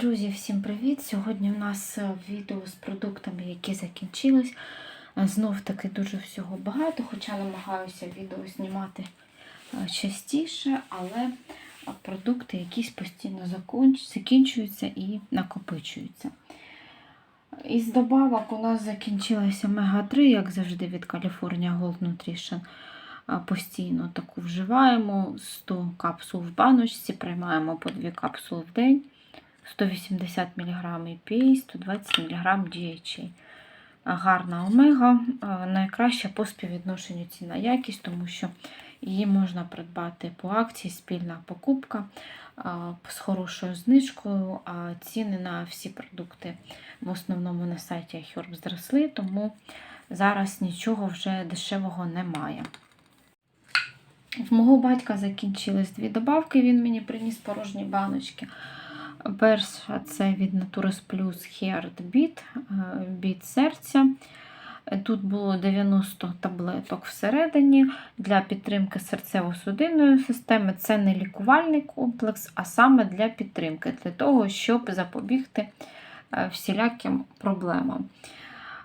Друзі, всім привіт! Сьогодні в нас е, відео з продуктами, які закінчились. Е, Знов таки дуже всього багато, хоча намагаюся відео знімати е, частіше, але продукти якісь постійно закінчуються і накопичуються. Із добавок у нас закінчилася Омега-3, як завжди, від California Gold Nutrition. Постійно таку вживаємо 100 капсул в баночці, приймаємо по 2 капсули в день. 180 мг EPA, 120 мг DHA. Гарна омега, а, найкраща по співвідношенню ціна якість, тому що її можна придбати по акції, спільна покупка з хорошою знижкою. А ціни на всі продукти в основному на сайті iHerb зросли, тому зараз нічого вже дешевого немає. В мого батька закінчились дві добавки, він мені приніс порожні баночки. Перша це від Naturus Plus Heartbeat, е, біт серця. Тут було 90 таблеток всередині для підтримки серцево-судинної системи. Це не лікувальний комплекс, а саме для підтримки, для того, щоб запобігти е, всіляким проблемам.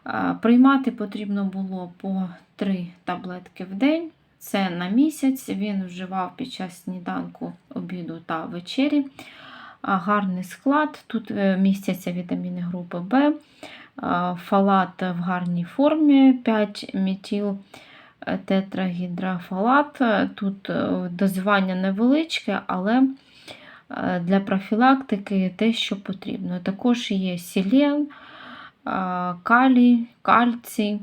Е, Приймати потрібно було по 3 таблетки в день. Це на місяць. Він вживав під час сніданку, обіду та вечері. Гарний склад. Тут е, містяться вітаміни групи В, фалат в гарній формі 5 метіл е, тетрагідрофалат. Тут е, дозування невеличке, але для профілактики те, що потрібно. Також є селен, калій, кальцій.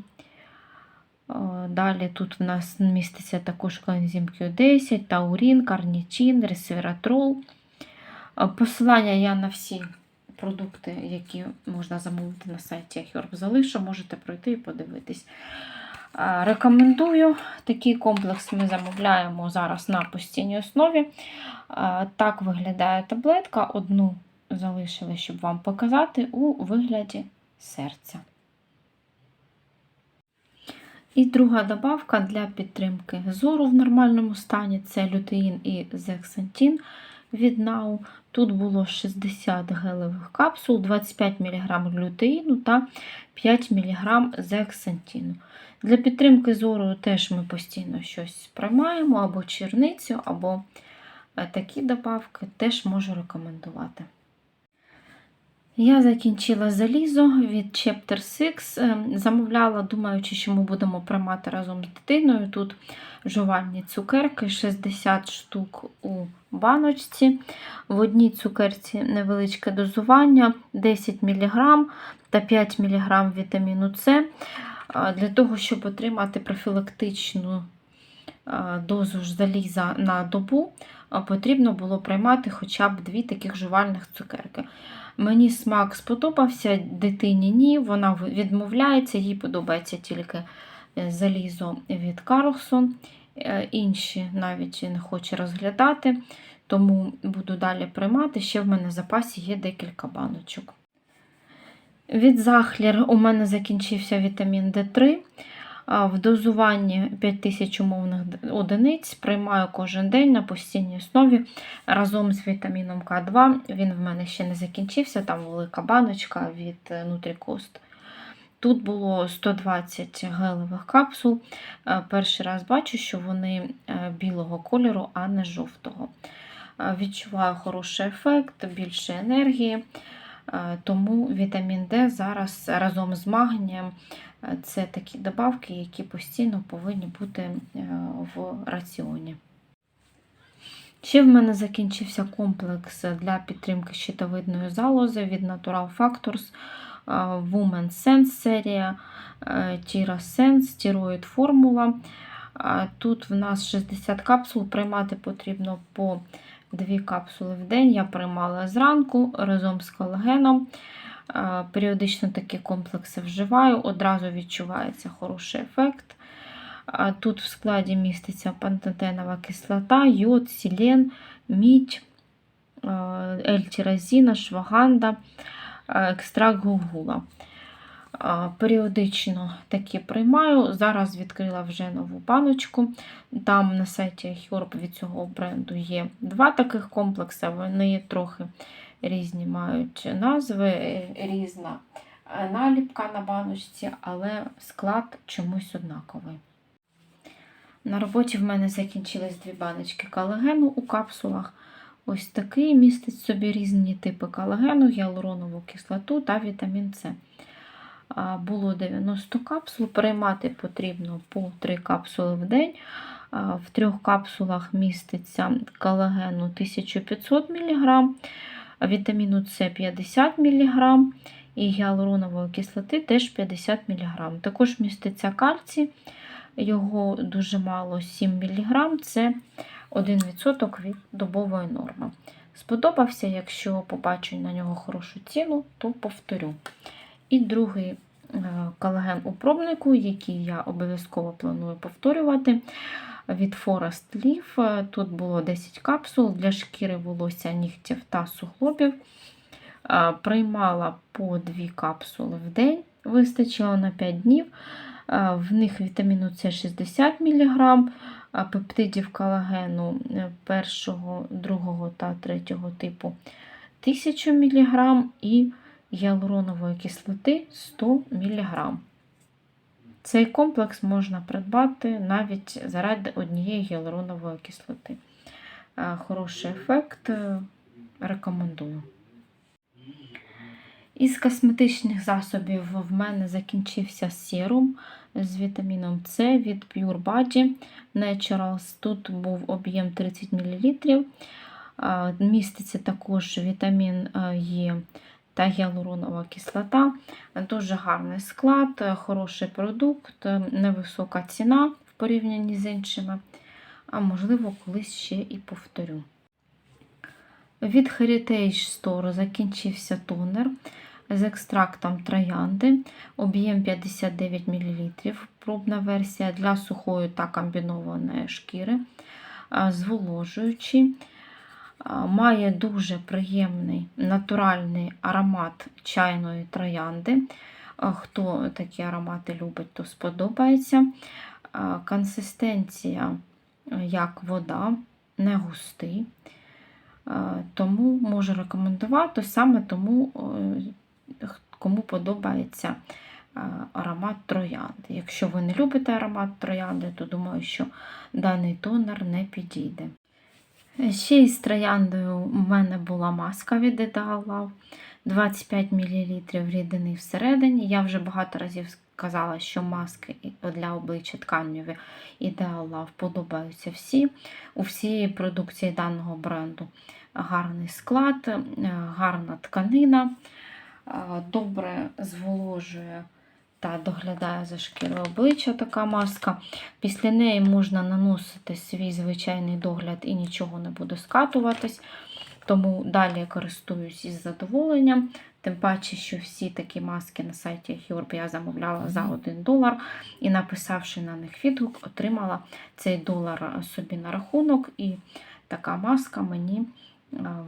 Далі тут в нас міститься також коензим Q10, таурін, карнічин, ресвератрол. Посилання я на всі продукти, які можна замовити на сайті iHerb залишу, можете пройти і подивитись. Рекомендую. Такий комплекс ми замовляємо зараз на постійній основі. Так виглядає таблетка. Одну залишили, щоб вам показати, у вигляді серця. І друга добавка для підтримки зору в нормальному стані це лютеїн і зексантін від НАУ. Тут було 60 гелевих капсул, 25 мг глютеїну та 5 мг зексантіну. Для підтримки зору теж ми постійно щось приймаємо, або черницю, або е, такі добавки теж можу рекомендувати. Я закінчила залізо від Chapter 6. Ем, Замовляла, думаючи, що ми будемо приймати разом з дитиною. Тут жувальні цукерки, 60 штук у баночці. В одній цукерці невеличке дозування, 10 мг та 5 мг вітаміну С. Для того, щоб отримати профілактичну дозу ж заліза на добу, потрібно було приймати хоча б дві таких жувальних цукерки. Мені смак сподобався, дитині ні, вона відмовляється, їй подобається тільки е, залізо від Карлсон. Е, Інші навіть не хоче розглядати, тому буду далі приймати. Ще в мене в запасі є декілька баночок. Від Захлір у мене закінчився вітамін D3. В дозуванні 5000 умовних одиниць приймаю кожен день на постійній основі разом з вітаміном К2. Він в мене ще не закінчився, там велика баночка від е, Nutricost. Тут було 120 гелевих капсул. Е, Перший раз бачу, що вони е, білого кольору, а не жовтого. Е, Відчуваю хороший ефект, більше енергії. Е, Тому вітамін Д зараз разом з магнієм е, це такі добавки, які постійно повинні бути е, в раціоні. Ще в мене закінчився комплекс для підтримки щитовидної залози від Natural Factors Women Sense серія Tira Sense, Steroid. Е, Тут в нас 60 капсул, приймати потрібно по 2 капсули в день. Я приймала зранку разом з колагеном. Е, Періодично такі комплекси вживаю, одразу відчувається хороший ефект. Тут в складі міститься пантотенова кислота, йод, селен, мідь, е, ельтиразіна, шваганда, е, екстракт гугула. Періодично такі приймаю. Зараз відкрила вже нову баночку. Там на сайті Herb від цього бренду є два таких комплекси, вони трохи різні мають назви, е, різна е, наліпка на баночці, але склад чомусь однаковий. На роботі в мене закінчились дві баночки колагену у капсулах. Ось такий містить собі різні типи колагену, гіалуронову кислоту та вітамін С. Було 90 капсул. Приймати потрібно по 3 капсули в день. В трьох капсулах міститься колагену 1500 мг, вітаміну С 50 мг і гіалуронової кислоти теж 50 мг. Також міститься кальцій, його дуже мало 7 мг, це 1% від добової норми. Сподобався, якщо побачу на нього хорошу ціну, то повторю. І другий е, колаген у пробнику, який я обов'язково планую повторювати. Від Forest Leaf. Тут було 10 капсул для шкіри волосся, нігтів та суглобів. Е, Приймала по 2 капсули в день, вистачило на 5 днів. Е, В них вітаміну С 60 мг, пептидів колагену першого, другого та третього типу 1000 мг і гіалуронової кислоти 100 мг. Цей комплекс можна придбати навіть заради однієї гіалуронової кислоти. Е, Хороший ефект, е, рекомендую. Із косметичних засобів в мене закінчився серум з вітаміном С від Pure Body Naturals. Тут був об'єм 30 мл. Міститься також вітамін Е та гіалуронова кислота. Дуже гарний склад, хороший продукт, невисока ціна в порівнянні з іншими. А можливо, колись ще і повторю. Від Heritage Store закінчився тонер з екстрактом троянди, об'єм 59 мл, пробна версія для сухої та комбінованої шкіри, зволожуючий. Має дуже приємний натуральний аромат чайної троянди. Хто такі аромати любить, то сподобається. Консистенція як вода, не густий. Тому можу рекомендувати саме тому, кому подобається аромат троянди. Якщо ви не любите аромат троянди, то думаю, що даний тонер не підійде. Ще із трояндою у мене була маска від Ideal Love, 25 мл рідини всередині. Я вже багато разів сказала, що маски для обличчя тканеві Ideal Love подобаються всі. У всієї продукції даного бренду гарний склад, гарна тканина, добре зволожує та доглядає за шкірою обличчя така маска. Після неї можна наносити свій звичайний догляд і нічого не буде скатуватись. Тому далі я користуюсь із задоволенням. Тим паче, що всі такі маски на сайті Hjorb я замовляла за 1 долар і, написавши на них відгук, отримала цей долар собі на рахунок, і така маска мені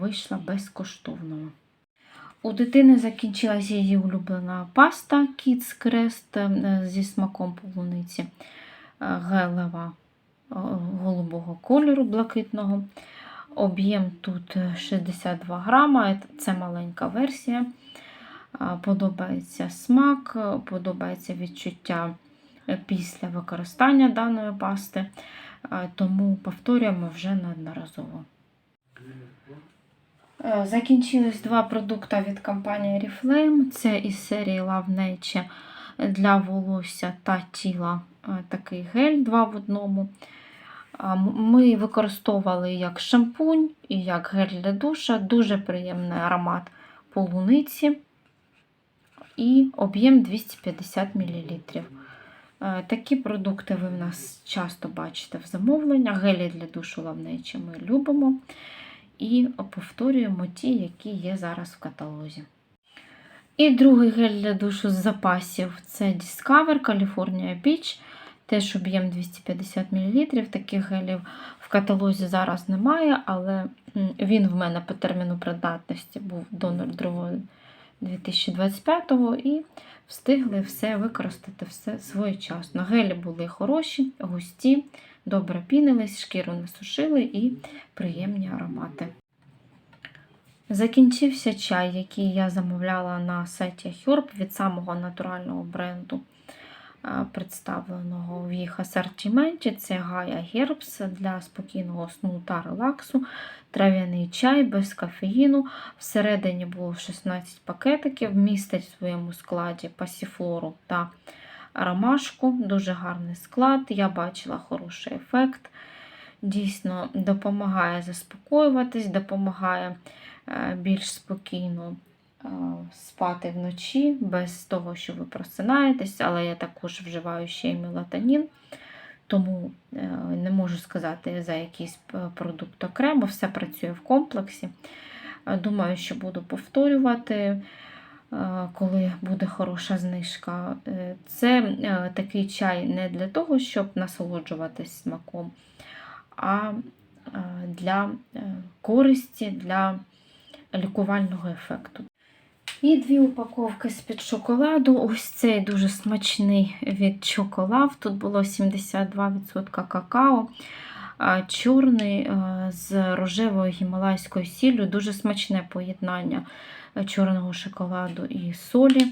вийшла безкоштовною. У дитини закінчилася її улюблена паста Kids Crest е, зі смаком полуниці е, гелева е, голубого кольору блакитного. Об'єм тут 62 грама, це маленька версія. Подобається смак, подобається відчуття після використання даної пасти, тому повторюємо вже неодноразово. Е, Закінчились два продукти від компанії Reflame. Це із серії Love для волосся та тіла е, такий гель 2 в одному. Ми використовували як шампунь і як гель для душа. Дуже приємний аромат полуниці і об'єм 250 мл. Е, Такі продукти ви в нас часто бачите в замовленнях. Гелі для душу Nature ми любимо і повторюємо ті, які є зараз в каталозі. І другий гель для душу з запасів це Discover California Beach. Теж об'єм 250 мл. Таких гелів в каталозі зараз немає, але він в мене по терміну придатності був до 2025 і встигли все використати все своєчасно. Гелі були хороші, густі, добре пінились, шкіру не сушили і приємні аромати. Закінчився чай, який я замовляла на сайті Herb від самого натурального бренду, представленого в їх асортименті. Це Gaia Herbs для спокійного сну та релаксу, трав'яний чай без кофеїну. Всередині було 16 пакетиків, містить в своєму складі пасіфлору та ромашку. Дуже гарний склад. Я бачила хороший ефект. Дійсно допомагає заспокоюватись, допомагає е, більш спокійно е, спати вночі, без того, що ви просинаєтесь, але я також вживаю ще й мелатонін, тому е, не можу сказати за якийсь продукт окремо, все працює в комплексі. Думаю, що буду повторювати, коли буде хороша знижка. Е, Це е, такий чай не для того, щоб насолоджуватись смаком, а е, для е, користі, для лікувального ефекту. І дві упаковки з-під шоколаду. Ось цей дуже смачний від чоколав. Тут було 72% какао. Чорний е, з рожевою гімалайською сіллю. Дуже смачне поєднання е, чорного шоколаду і солі.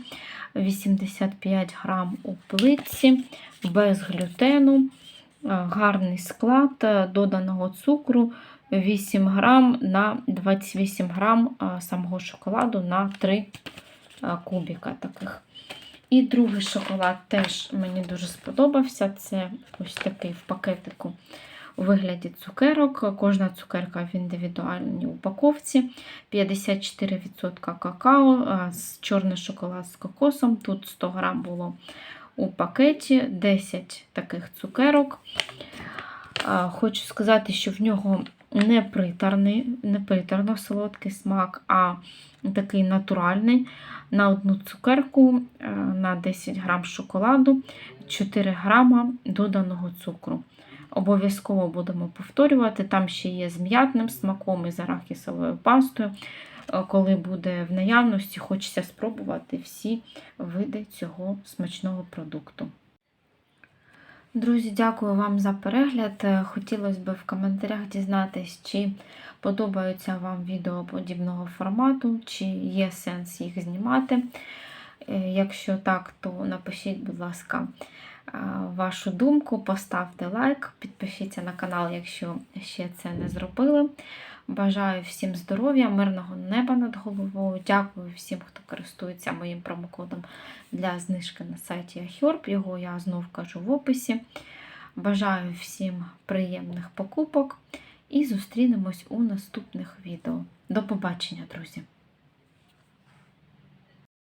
85 грам у плитці, без глютену, е, гарний склад доданого цукру 8 грам на 28 грам самого шоколаду на 3 а, кубіка таких. І другий шоколад теж мені дуже сподобався. Це ось такий в пакетику вигляді цукерок. Кожна цукерка в індивідуальній упаковці. 54% какао, чорний шоколад з кокосом. Тут 100 грам було у пакеті, 10 таких цукерок. Хочу сказати, що в нього не приторний, не приторно солодкий смак, а такий натуральний. На одну цукерку на 10 грам шоколаду, 4 грама доданого цукру. Обов'язково будемо повторювати. Там ще є з м'ятним смаком і з арахісовою пастою. Е, Коли буде в наявності, хочеться спробувати всі види цього смачного продукту. Друзі, дякую вам за перегляд. Е, Хотілося б в коментарях дізнатись, чи подобаються вам відео подібного формату, чи є сенс їх знімати. Е, Якщо так, то напишіть, будь ласка, вашу думку, поставте лайк, підпишіться на канал, якщо ще це не зробили. Бажаю всім здоров'я, мирного неба над головою. Дякую всім, хто користується моїм промокодом для знижки на сайті Ahorb. Його я знов кажу в описі. Бажаю всім приємних покупок і зустрінемось у наступних відео. До побачення, друзі!